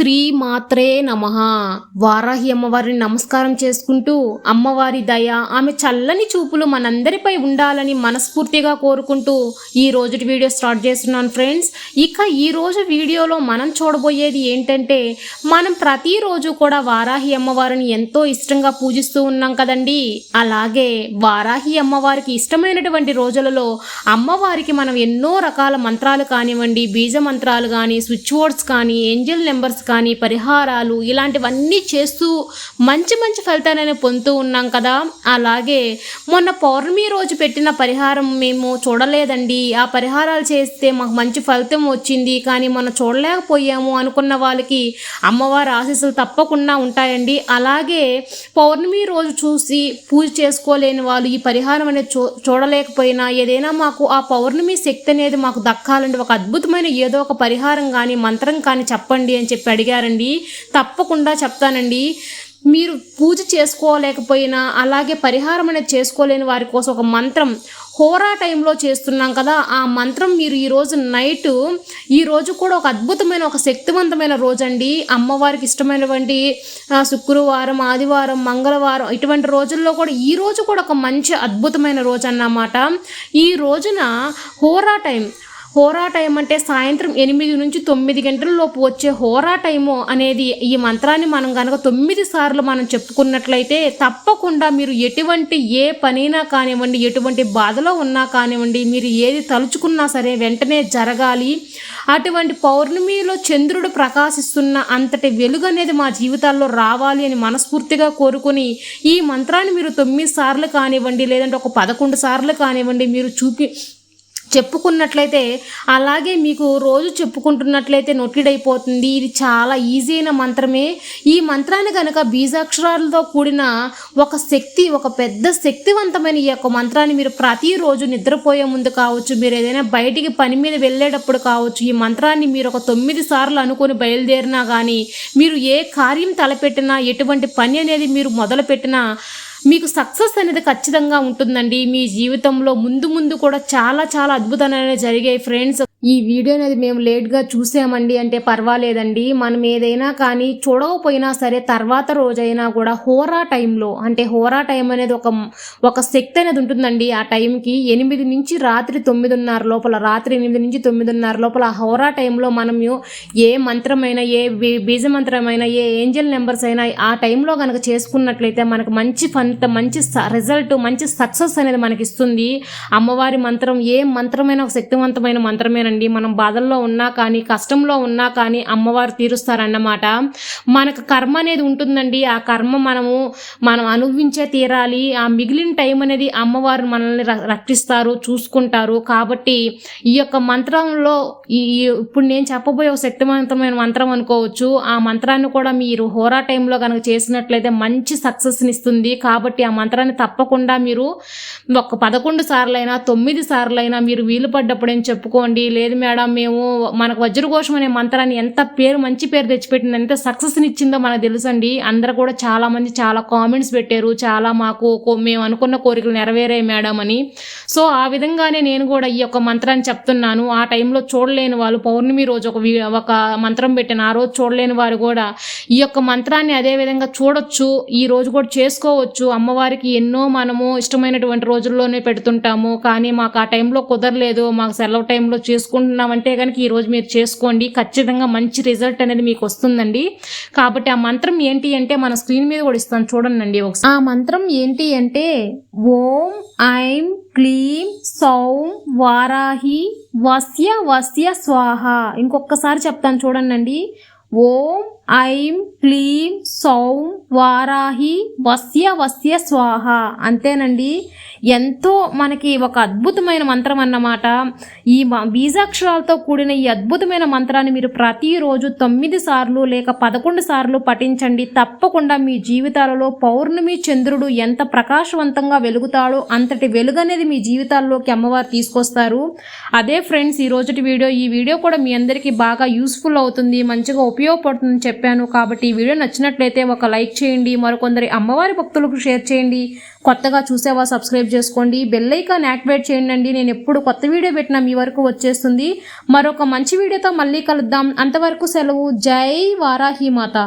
శ్రీ మాత్రే నమ. వారాహి అమ్మవారిని నమస్కారం చేసుకుంటూ అమ్మవారి దయ ఆమె చల్లని చూపులు మనందరిపై ఉండాలని మనస్ఫూర్తిగా కోరుకుంటూ ఈ రోజు వీడియో స్టార్ట్ చేస్తున్నాను ఫ్రెండ్స్. ఇక ఈ రోజు వీడియోలో మనం చూడబోయేది ఏంటంటే మనం ప్రతిరోజు కూడా వారాహి అమ్మవారిని ఎంతో ఇష్టంగా పూజిస్తూ ఉన్నాం కదండి. అలాగే వారాహి అమ్మవారికి ఇష్టమైనటువంటి రోజులలో అమ్మవారికి మనం ఎన్నో రకాల మంత్రాలు కానివ్వండి బీజ మంత్రాలు కానీ స్విచ్ బోర్డ్స్ కానీ ఏంజల్ నెంబర్స్ కానీ పరిహారాలు ఇలాంటివన్నీ చేస్తూ మంచి మంచి ఫలితాలను పొందుతూ ఉన్నాం కదా. అలాగే మొన్న పౌర్ణమి రోజు పెట్టిన పరిహారం మేము చూడలేదండి. ఆ పరిహారాలు చేస్తే మాకు మంచి ఫలితం వచ్చింది. కానీ మొన్న చూడలేకపోయాము అనుకున్న వాళ్ళకి అమ్మవారి ఆశీస్సులు తప్పకుండా ఉంటాయండి. అలాగే పౌర్ణమి రోజు చూసి పూజ చేసుకోలేని వాళ్ళు ఈ పరిహారం అనేది చూ చూడలేకపోయినా ఏదైనా మాకు ఆ పౌర్ణమి శక్తి అనేది మాకు దక్కాలండి. ఒక అద్భుతమైన ఏదో ఒక పరిహారం కానీ మంత్రం కానీ చెప్పండి అని చెప్పాడు అడిగారండి. తప్పకుండా చెప్తానండి. మీరు పూజ చేసుకోలేకపోయినా అలాగే పరిహారం అనేది చేసుకోలేని వారి కోసం ఒక మంత్రం హోరా టైంలో చేస్తున్నాం కదా ఆ మంత్రం మీరు ఈరోజు నైట్ ఈ రోజు కూడా ఒక అద్భుతమైన ఒక శక్తివంతమైన రోజు అండి అమ్మవారికి ఇష్టమైనటువంటి శుక్రవారం ఆదివారం మంగళవారం ఇటువంటి రోజుల్లో కూడా ఈ రోజు కూడా ఒక మంచి అద్భుతమైన రోజు అన్నమాట ఈ రోజున హోరా టైం హోరా టైం అంటే సాయంత్రం ఎనిమిది నుంచి తొమ్మిది గంటల లోపు వచ్చే హోరా టైము అనేది ఈ మంత్రాన్ని మనం కనుక తొమ్మిది సార్లు మనం చెప్పుకున్నట్లయితే తప్పకుండా మీరు ఎటువంటి ఏ పనైనా కానివ్వండి ఎటువంటి బాధలో ఉన్నా కానివ్వండి మీరు ఏది తలుచుకున్నా సరే వెంటనే జరగాలి. అటువంటి పౌర్ణమిలో చంద్రుడు ప్రకాశిస్తున్న అంతటి వెలుగు అనేది మా జీవితాల్లో రావాలి అని మనస్ఫూర్తిగా కోరుకొని ఈ మంత్రాన్ని మీరు తొమ్మిది సార్లు కానివ్వండి లేదంటే ఒక పదకొండు సార్లు కానివ్వండి మీరు చూపి చెప్పుకున్నట్లయితే అలాగే మీకు రోజు చెప్పుకుంటున్నట్లయితే నొట్టిడైపోతుంది ఇది చాలా ఈజీ అయిన మంత్రమే. ఈ మంత్రాన్ని కనుక బీజాక్షరాలతో కూడిన ఒక శక్తి ఒక పెద్ద శక్తివంతమైన ఈ యొక్క మంత్రాన్ని మీరు ప్రతిరోజు నిద్రపోయే ముందు కావచ్చు మీరు ఏదైనా బయటికి పని మీద వెళ్ళేటప్పుడు కావచ్చు ఈ మంత్రాన్ని మీరు ఒక తొమ్మిది సార్లు అనుకొని బయలుదేరినా కానీ మీరు ఏ కార్యం తలపెట్టినా ఎటువంటి పని అనేది మీరు మొదలుపెట్టినా మీకు సక్సెస్ అనేది ఖచ్చితంగా ఉంటుందండి. మీ జీవితంలో ముందు ముందు కూడా చాలా చాలా అద్భుతాలు అనేవి జరిగాయి ఫ్రెండ్స్ ఈ వీడియో అనేది మేము లేట్గా చూసామండి అంటే పర్వాలేదండి. మనం ఏదైనా కానీ చూడకపోయినా సరే తర్వాత రోజైనా కూడా హోరా టైంలో అంటే హోరా టైం అనేది ఒక ఒక శక్తి అనేది ఉంటుందండి. ఆ టైంకి ఎనిమిది నుంచి రాత్రి తొమ్మిదిన్నర లోపల రాత్రి ఎనిమిది నుంచి తొమ్మిదిన్నర లోపల ఆ హోరా టైంలో మనము ఏ మంత్రమైనా ఏ బీజ మంత్రమైనా ఏ ఏంజల్ నెంబర్స్ అయినా ఆ టైంలో కనుక చేసుకున్నట్లయితే మనకు మంచి ఫంత మంచి రిజల్ట్ మంచి సక్సెస్ అనేది మనకి ఇస్తుంది అమ్మవారి మంత్రం ఏ మంత్రమైన ఒక శక్తివంతమైన మంత్రమేనండి మనం బాధల్లో ఉన్నా కానీ కష్టంలో ఉన్నా కానీ అమ్మవారు తీరుస్తారన్నమాట. మనకు కర్మ అనేది ఉంటుందండి. ఆ కర్మ మనము మనం అనుభవించే తీరాలి. ఆ మిగిలిన టైం అనేది అమ్మవారు మనల్ని ర- రక్షిస్తారు చూసుకుంటారు. కాబట్టి ఈ యొక్క మంత్రంలో ఈ ఇప్పుడు నేను చెప్పబోయే ఒక శక్తివంతమైన మంత్రం అనుకోవచ్చు. ఆ మంత్రాన్ని కూడా మీరు హోరా టైంలో కనుక చేసినట్లయితే మంచి సక్సెస్ని ఇస్తుంది. కాబట్టి ఆ మంత్రాన్ని తప్పకుండా మీరు ఒక పదకొండు సార్లైనా తొమ్మిది సార్లైనా మీరు వీలు పడ్డప్పుడు ఏం చెప్పుకోండి లేదు మేడం మేము మనకు వజ్రఘోషం అనే మంత్రాన్ని ఎంత పేరు మంచి పేరు తెచ్చిపెట్టింది ఎంత సక్సెస్ని ఇచ్చిందో మనకు తెలుసండి. అందరు కూడా చాలా మంది చాలా కామెంట్స్ పెట్టారు. చాలా మాకు కో- మేము అనుకున్న కోరికలు నెరవేరాయి మేడం అని. సో ఆ విధంగానే నేను కూడా ఈ యొక్క మంత్రాన్ని చెప్తున్నాను. ఆ టైంలో చూడలేని వాళ్ళు పౌర్ణమి రోజు ఒక ఒక మంత్రం పెట్టిన ఆ రోజు చూడలేని వారు కూడా ఈ యొక్క మంత్రాన్ని అదే విధంగా చూడొచ్చు. ఈ రోజు కూడా చేసుకోవచ్చు. అమ్మవారికి ఎన్నో మనము ఇష్టమైనటువంటి రోజుల్లోనే పెడుతుంటాము. కానీ మాకు ఆ టైంలో కుదరలేదు. మాకు సెలవు టైంలో చేసుకో చేసుకుంటున్నామంటే కనుక ఈరోజు మీరు చేసుకోండి. ఖచ్చితంగా మంచి రిజల్ట్ అనేది మీకు వస్తుందండి. కాబట్టి ఆ మంత్రం ఏంటి అంటే మన స్క్రీన్ మీద కూడా ఇస్తాను. చూడండి ఒకసారి. ఆ మంత్రం ఏంటి అంటే ఓం ఐం క్లీం సౌం వారాహి వస్య వస్య స్వాహ. ఇంకొకసారి చెప్తాను చూడండి ఓం ఐం క్లీం సౌం వారాహి వస్య వస్య స్వాహ. అంతేనండి. ఎంతో మనకి ఒక అద్భుతమైన మంత్రం అన్నమాట. ఈ బీజాక్షరాలతో కూడిన ఈ అద్భుతమైన మంత్రాన్ని మీరు ప్రతిరోజు తొమ్మిది సార్లు లేక పదకొండు సార్లు పఠించండి. తప్పకుండా మీ జీవితాలలో పౌర్ణమి చంద్రుడు ఎంత ప్రకాశవంతంగా వెలుగుతాడో అంతటి వెలుగు అనేది మీ జీవితాల్లోకి అమ్మవారు తీసుకొస్తారు. అదే ఫ్రెండ్స్ ఈ రోజుటి వీడియో ఈ వీడియో కూడా మీ అందరికీ బాగా యూస్ఫుల్ అవుతుంది మంచిగా ఉపయోగపడుతుందని చెప్పాను కాబట్టి ఈ వీడియో నచ్చినట్లయితే ఒక లైక్ చేయండి మరికొందరి అమ్మవారి భక్తులకు షేర్ చేయండి. కొత్తగా చూసేవా సబ్స్క్రైబ్ చేసుకోండి. బెల్ ఐకాన్ యాక్టివేట్ చేయండి అండి నేను ఎప్పుడు కొత్త వీడియో పెట్టినా మీ వరకు వచ్చేస్తుంది. మరొక మంచి వీడియోతో మళ్ళీ కలుద్దాం. అంతవరకు సెలవు. జై వారాహి మాత.